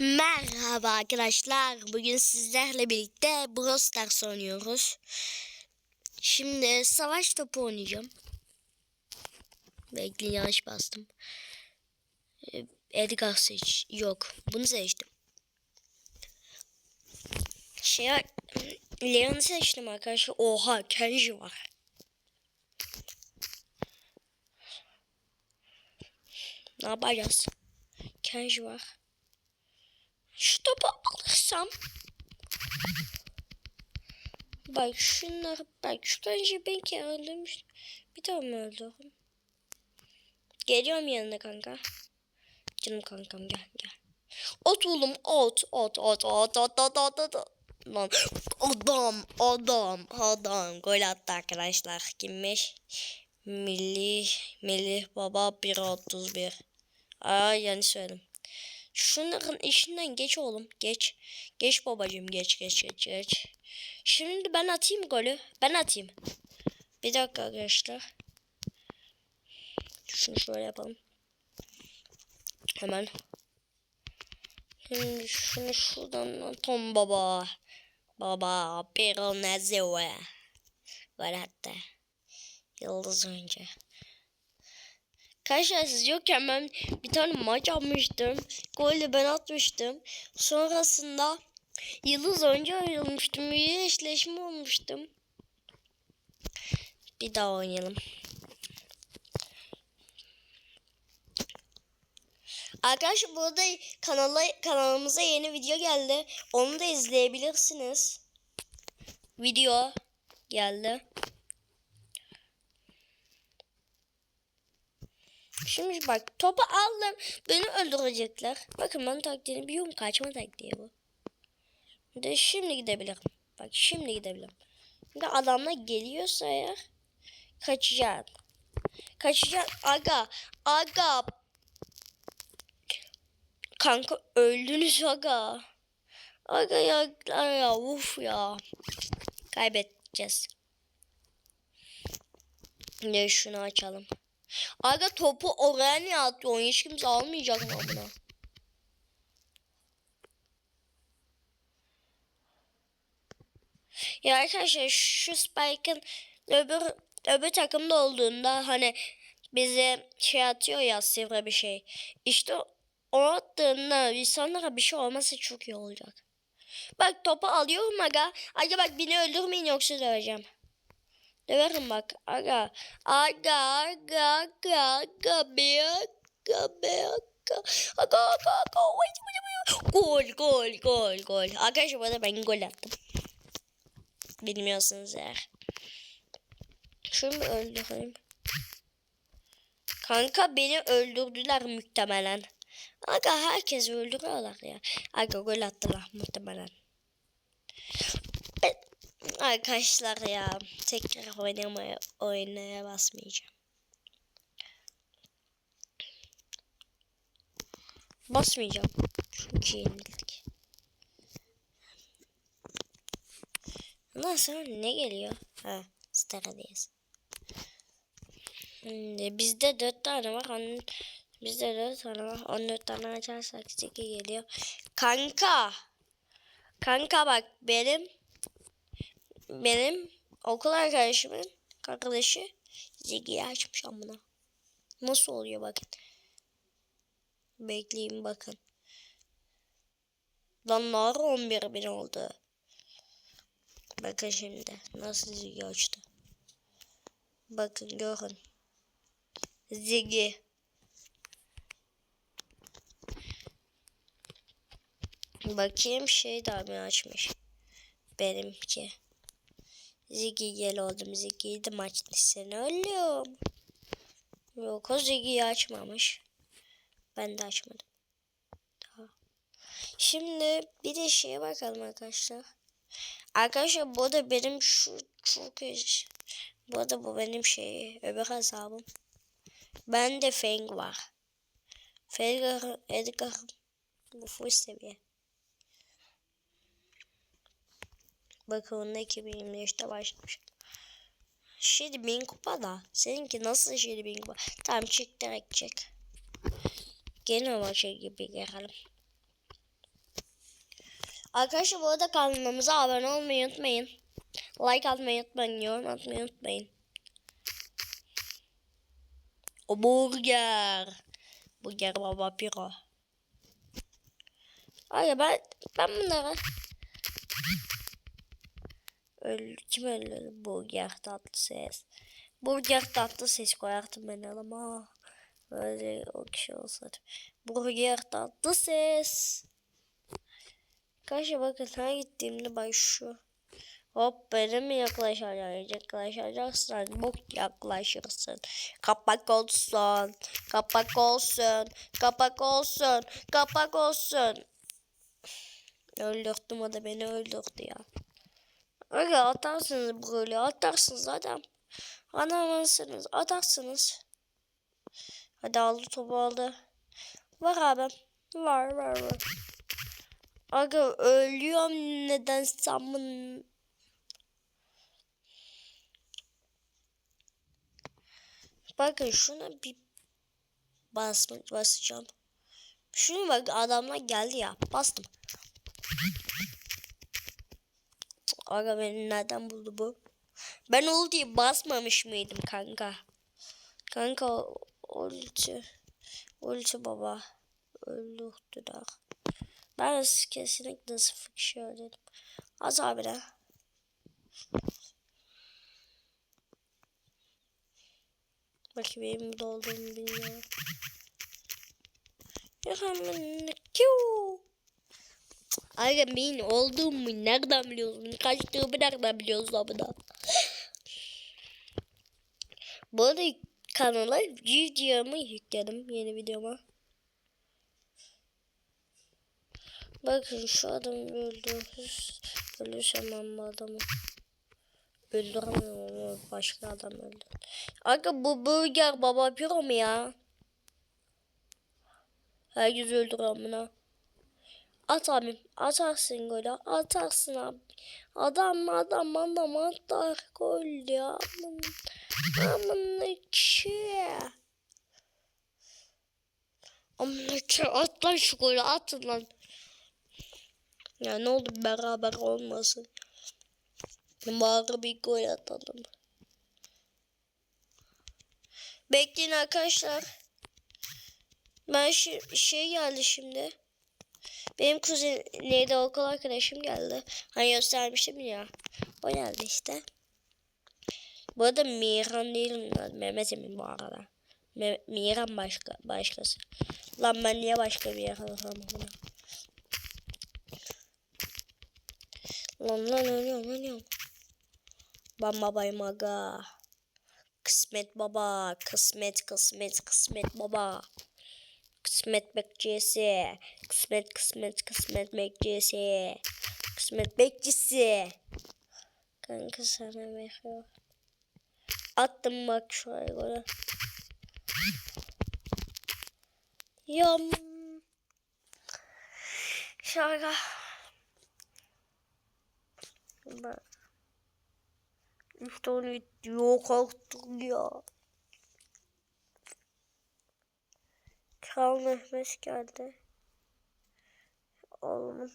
Merhaba arkadaşlar. Bugün sizlerle birlikte Brawl Stars oynuyoruz. Şimdi savaş topu oynayacağım. Bekleyin yanlış bastım. Ee, Edgar seç. Yok. Bunu seçtim. Şey Leon'u seçtim arkadaşlar. Oha Kenji var. Ne yapacağız? Kenji var. Şu topu alırsam. Bak şunları bak şu önce ben ki öldürmüş. Bir tane mi öldürdüm? Geliyorum yanına kanka. Canım kankam gel gel. Ot oğlum ot ot ot ot ot ot ot ot. Lan adam adam adam gol attı arkadaşlar. Kimmiş? Milli Milli Baba 1.31. Aa yanlış söyledim. Şunların işinden geç oğlum. Geç. Geç babacığım geç geç geç geç. Şimdi ben atayım golü. Ben atayım. Bir dakika arkadaşlar. Şunu şöyle yapalım. Hemen. Şimdi şunu şuradan atalım baba. Baba bir nezeve. Gol attı. Yıldız önce. Arkadaşlar siz yokken ben bir tane maç yapmıştım. Golü ben atmıştım. Sonrasında yıldız önce ayrılmıştım. Bir eşleşme olmuştum. Bir daha oynayalım. Arkadaşlar burada kanala, kanalımıza yeni video geldi. Onu da izleyebilirsiniz. Video geldi. Şimdi bak topu aldım. Beni öldürecekler. Bakın ben taktiğini biliyorum. Kaçma taktiği bu. De şimdi gidebilirim. Bak şimdi gidebilirim. Şimdi adamlar geliyorsa eğer kaçacağım. Kaçacağım. Aga. Aga. Kanka öldünüz aga. Aga ya. ya uf ya. Kaybedeceğiz. Ne şunu açalım. Aga topu oraya niye atıyorsun? Hiç kimse almayacak mı buna? Ya arkadaşlar şu Spike'ın öbür öbür takımda olduğunda hani bize şey atıyor ya sivri bir şey. İşte o attığında insanlara bir şey olmasa çok iyi olacak. Bak topu alıyorum aga. Aga bak beni öldürmeyin yoksa döveceğim. Döverim bak. Aga. Aga. Aga. Aga. Aga. Be. Aga. Be. Aga. Aga. Aga. Aga. Gol. Gol. Gol. Gol. Arkadaşlar bu arada ben gol attım. Bilmiyorsunuz eğer. Şunu öldüreyim? Kanka beni öldürdüler muhtemelen. Aga herkes öldürüyorlar ya. Aga gol attılar muhtemelen. Arkadaşlar ya tekrar oynamaya oynaya basmayacağım. Basmayacağım. Çünkü yenildik. Ondan sonra ne geliyor? Ha, Star'dayız. Şimdi bizde dört tane var. Onun, bizde dört tane var. On dört tane açarsak sekiz geliyor. Kanka. Kanka bak benim benim okul arkadaşımın arkadaşı Ziggy'yi açmış amına. Nasıl oluyor bakın. Bekleyin bakın. Lan nar 11 bin oldu. Bakın şimdi nasıl Ziggy açtı. Bakın görün. Ziggy. Bakayım şey daha mı açmış. Benimki. Ziggy gel oldum. Ziggy'yi de açtı. Sen ölüyorum. Yok o Ziggy'yi açmamış. Ben de açmadım. Daha. Şimdi bir de şeye bakalım arkadaşlar. Arkadaşlar bu da benim şu çok bu da bu benim şey öbür hesabım. Ben de Feng var. Feng Edgar bu full seviye. Bakın onda 2025'te başlamış. Şimdi bin kupa da. Seninki nasıl şimdi bin kupa? Tamam çık direkt çık. Gene maça gibi gelelim. Arkadaşlar bu arada kanalımıza abone olmayı unutmayın. Like atmayı unutmayın. Yorum atmayı unutmayın. O burger. Burger baba piro. Ay ben ben bunları Öl, kim öldürdü? Burger tatlı ses. Burger tatlı ses koyardım ben ama. Böyle o kişi olsaydı. Burger tatlı ses. Kaşa bakın her gittiğimde bak şu. Hop benim yaklaşacak? Yaklaşacaksan bok yaklaşırsın. Kapak olsun. Kapak olsun. Kapak olsun. Kapak olsun. Öldürdüm o da beni öldürdü ya. Öyle atarsınız böyle atarsınız adam. Anamazsınız atarsınız. Hadi aldı topu aldı. Var abi. Var var var. Aga ölüyorum neden samın. Bakın şuna bir basmak basacağım. Şuna bak adamlar geldi ya. Bastım. Aga beni nereden buldu bu? Ben ultiyi basmamış mıydım kanka? Kanka ulti. Ulti baba. Öldürdüler. Ben kesinlikle sıfır kişi öldürdüm. Az abi de. Belki benim burada olduğumu bilmiyorum. Ya hemen kiu. Aga benim olduğumu nereden biliyorsun? Kaçtığımı nereden biliyorsun abla? Bu arada kanala videomu yükledim yeni videoma. Bakın şu adamı öldürürüz. Ölürsem ben bu adamı. Öldüremiyorum ama başka adam öldü. Aga bu burger baba piro mu ya? Herkes öldürüyor bunu. At abi. Atarsın golü. Atarsın abi. Adam adam adam atar gol ya. Aman ki. Aman ki at lan şu golü atın lan. Ya ne oldu beraber olmasın. Bari bir gol atalım. Bekleyin arkadaşlar. Ben şi şey geldi şimdi. Benim kuzen neydi okul arkadaşım geldi. Hani göstermiştim ya. O geldi işte. Bu arada Miran değil onlar. Mehmet Emin bu arada. Me Miran başka başkası. Lan ben niye başka bir yer alamadım? Lan lan ölüyorum ölüyorum. Ben babayım aga. Kısmet baba. Kısmet kısmet kısmet baba. Kısmet bekçisi. Kısmet kısmet kısmet bekçisi. Kısmet bekçisi. Kanka sana bekliyor. Attım bak şuraya göre. Yam. Şaka. Bak. Üç tane yok artık ya. Kral Mehmet geldi. Oğlum.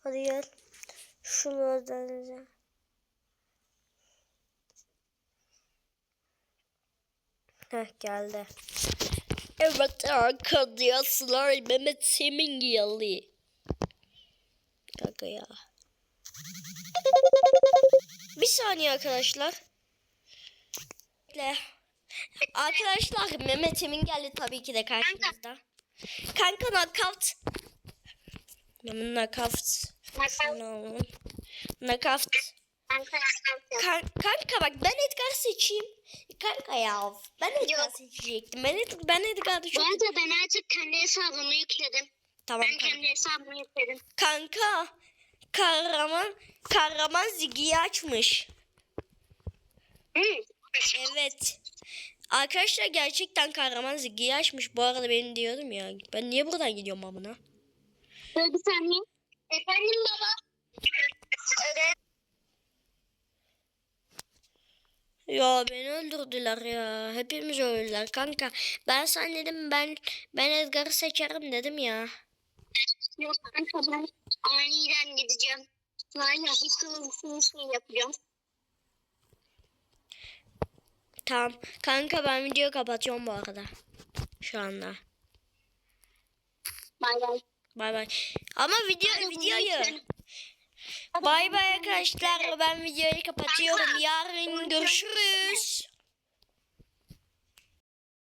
Hadi gel. Şunu ödeneceğim. Heh geldi. Evet arkadaşlar Mehmet Semin geldi. Kaka ya. Bir saniye arkadaşlar. Bekle. Arkadaşlar Mehmet Emin geldi tabii ki de karşımızda. Kanka knockout. Knockout. Alalım. Knockout. Kan kanka bak ben Edgar seçeyim. Kanka ya ben Edgar Yok. seçecektim. Ben, Ed ben Edgar'da çok... Bu arada ben artık kendi hesabımı yükledim. Tamam Ben kanka. kendi hesabımı yükledim. Kanka kahraman kahraman Ziggy'yi açmış. Hı. Evet. Arkadaşlar gerçekten kahraman Ziggy'yi açmış. Bu arada benim diyordum ya. Ben niye buradan gidiyorum amına? Bir saniye. Efendim baba. Evet. Ya beni öldürdüler ya. Hepimiz öldüler kanka. Ben sana dedim ben ben Edgar'ı seçerim dedim ya. Yok kanka ben aniden gideceğim. Valla hiç şey yapacağım. Tamam. Kanka ben videoyu kapatıyorum bu arada. Şu anda. Bay bay. Bay bay. Ama video Hadi videoyu. Bay bay arkadaşlar. Ben videoyu kapatıyorum. Yarın görüşürüz.